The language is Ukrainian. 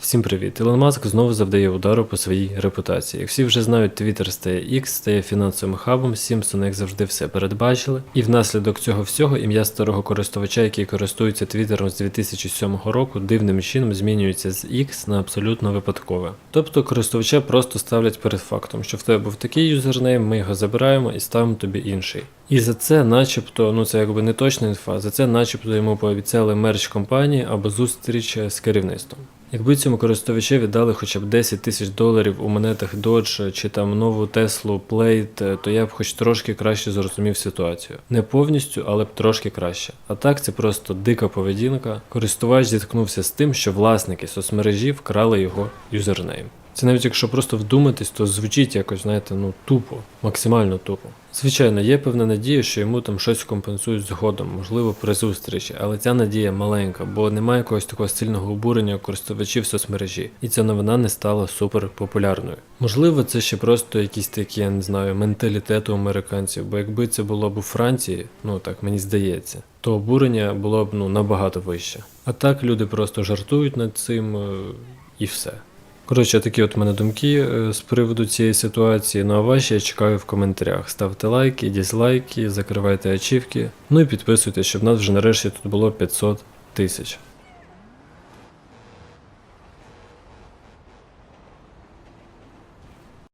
Всім привіт! Ілон Маск знову завдає удару по своїй репутації. Як всі вже знають, Twitter стає X, стає фінансовим хабом, Сімпсони, як завжди, все передбачили. І внаслідок цього всього ім'я старого користувача, який користується Твіттером з 2007 року, дивним чином змінюється з X на абсолютно випадкове. Тобто користувача просто ставлять перед фактом, що в тебе був такий юзернейм, ми його забираємо і ставимо тобі інший. І за це, начебто, ну це якби не точна інфа, за це начебто йому пообіцяли мерч компанії або зустріч з керівництвом. Якби цьому користувачеві дали хоча б 10 тисяч доларів у монетах Dodge чи там нову Теслу Plate, то я б хоч трошки краще зрозумів ситуацію. Не повністю, але б трошки краще. А так це просто дика поведінка. Користувач зіткнувся з тим, що власники соцмережі вкрали його юзернейм. Це навіть якщо просто вдуматись, то звучить якось, знаєте, ну тупо, максимально тупо. Звичайно, є певна надія, що йому там щось компенсують згодом, можливо, при зустрічі, але ця надія маленька, бо немає якогось такого сильного обурення користувачів соцмережі, і ця новина не стала супер популярною. Можливо, це ще просто якісь такі, я не знаю, менталітет у американців, бо якби це було б у Франції, ну так мені здається, то обурення було б ну набагато вище. А так люди просто жартують над цим е, і все. Коротше, такі от в мене думки е, з приводу цієї ситуації. Ну а ваші я чекаю в коментарях. Ставте лайки, дізлайки, закривайте ачівки. Ну і підписуйтесь, щоб нас вже нарешті тут було 500 тисяч.